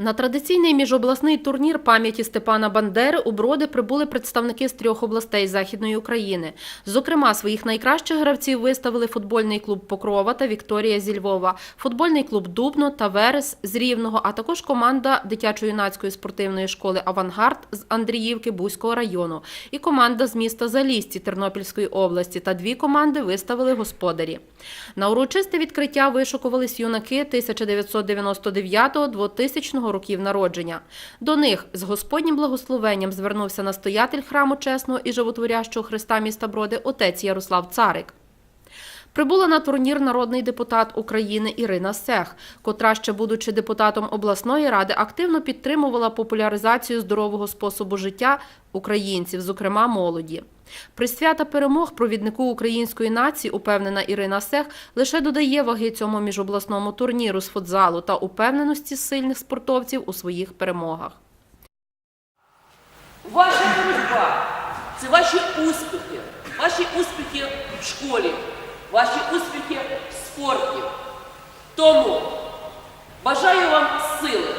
На традиційний міжобласний турнір пам'яті Степана Бандери у Броди прибули представники з трьох областей Західної України. Зокрема, своїх найкращих гравців виставили футбольний клуб Покрова та Вікторія зі Львова, футбольний клуб Дубно та Верес з Рівного, а також команда дитячо-юнацької спортивної школи Авангард з Андріївки Бузького району і команда з міста Залісті Тернопільської області та дві команди виставили господарі. На урочисте відкриття вишукувались юнаки 1999-2000 років народження. До них з Господнім благословенням звернувся настоятель храму чесного і животворящого Христа міста Броди отець Ярослав Царик. Прибула на турнір народний депутат України Ірина Сех, котра, ще будучи депутатом обласної ради, активно підтримувала популяризацію здорового способу життя українців, зокрема молоді. Присвята перемог провіднику української нації, упевнена Ірина Сех, лише додає ваги цьому міжобласному турніру з футзалу та упевненості сильних спортовців у своїх перемогах. Ваша боротьба це ваші успіхи, ваші успіхи в школі, ваші успіхи в спорті. Тому бажаю вам сили,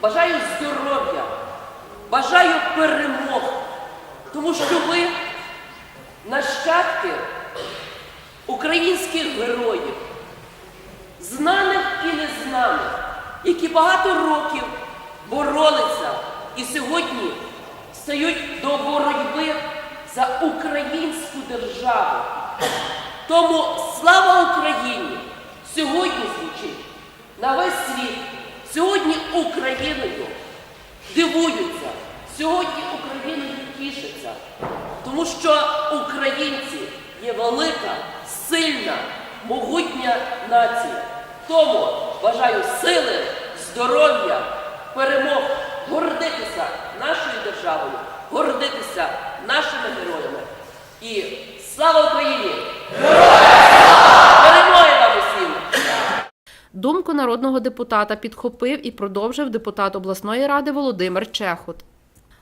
бажаю здоров'я, бажаю перемог, тому що ви нащадки українських героїв, знаних і незнаних, які багато років боролися і сьогодні стають до боротьби за українську державу. Тому слава Україні сьогодні звучить на весь світ. Сьогодні Україною дивуються, сьогодні Україною тішаться, тому що українці є велика, сильна, могутня нація. Тому бажаю сили, здоров'я, перемог, гордитися нашою державою, гордитися нашими героями. І слава Україні! Перемоги вам усім! Думку народного депутата підхопив і продовжив депутат обласної ради Володимир Чехот.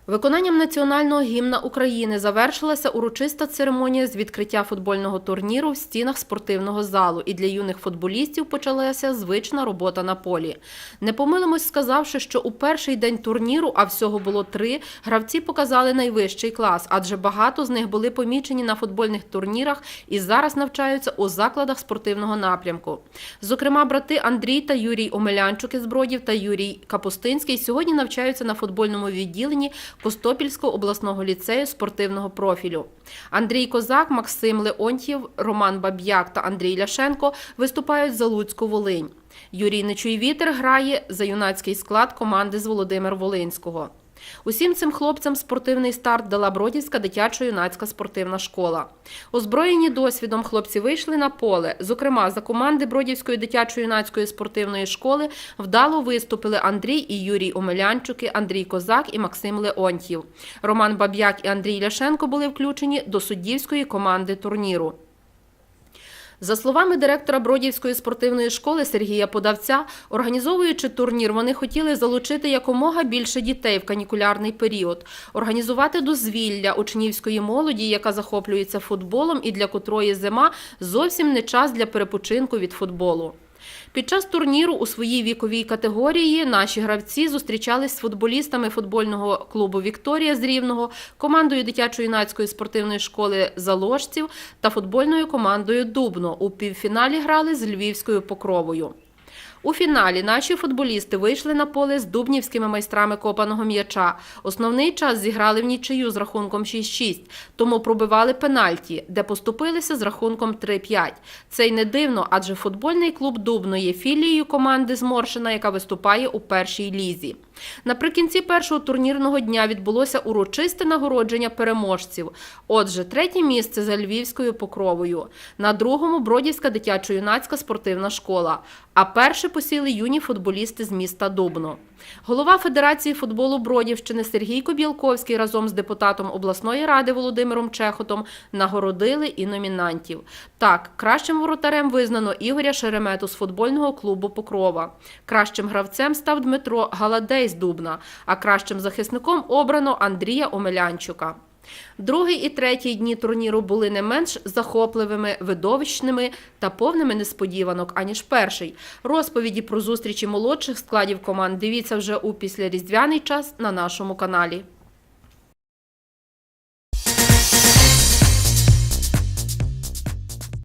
Виконанням національного гімна України завершилася урочиста церемонія з відкриття футбольного турніру в стінах спортивного залу, і для юних футболістів почалася звична робота на полі. Не помилимось, сказавши, що у перший день турніру, а всього було три, гравці показали найвищий клас, адже багато з них були помічені на футбольних турнірах і зараз навчаються у закладах спортивного напрямку. Зокрема, брати Андрій та Юрій Омелянчук із Бродів та Юрій Капустинський сьогодні навчаються на футбольному відділенні Костопільського обласного ліцею спортивного профілю. Андрій Козак, Максим Леонтьєв, Роман Баб'як та Андрій Ляшенко виступають за Луцьку Волинь. Юрій Нечуйвітер грає за юнацький склад команди з Володимир Волинського. Усім цим хлопцям спортивний старт дала Бродівська дитячо-юнацька спортивна школа. Озброєні досвідом хлопці вийшли на поле. Зокрема, за команди Бродівської дитячо-юнацької спортивної школи вдало виступили Андрій і Юрій Омелянчуки, Андрій Козак і Максим Леонтьєв. Роман Баб'як і Андрій Ляшенко були включені до суддівської команди турніру. За словами директора Бродівської спортивної школи Сергія Подавця, організовуючи турнір, вони хотіли залучити якомога більше дітей в канікулярний період, організувати дозвілля учнівської молоді, яка захоплюється футболом і для котрої зима зовсім не час для перепочинку від футболу. Під час турніру у своїй віковій категорії наші гравці зустрічались з футболістами футбольного клубу Вікторія з Рівного, командою дитячо-юнацької спортивної школи Заложців та футбольною командою Дубно. У півфіналі грали з Львівською покровою. У фіналі наші футболісти вийшли на поле з дубнівськими майстрами копаного м'яча. Основний час зіграли в нічию з рахунком 6-6, тому пробивали пенальті, де поступилися з рахунком 3-5. Це й не дивно, адже футбольний клуб Дубно є філією команди Зморшина, яка виступає у першій лізі. Наприкінці першого турнірного дня відбулося урочисте нагородження переможців. Отже, третє місце за Львівською покровою. На другому Бродівська дитячо-юнацька спортивна школа. А перше посіли юні футболісти з міста Дубно. Голова Федерації футболу Бродівщини Сергій Кобілковський разом з депутатом обласної ради Володимиром Чехотом нагородили і номінантів. Так, кращим воротарем визнано Ігоря Шеремету з футбольного клубу Покрова. Кращим гравцем став Дмитро Галадей з Дубна, а кращим захисником обрано Андрія Омелянчука. Другий і третій дні турніру були не менш захопливими, видовищними та повними несподіванок, аніж перший. Розповіді про зустрічі молодших складів команд дивіться вже у післяріздвяний час на нашому каналі.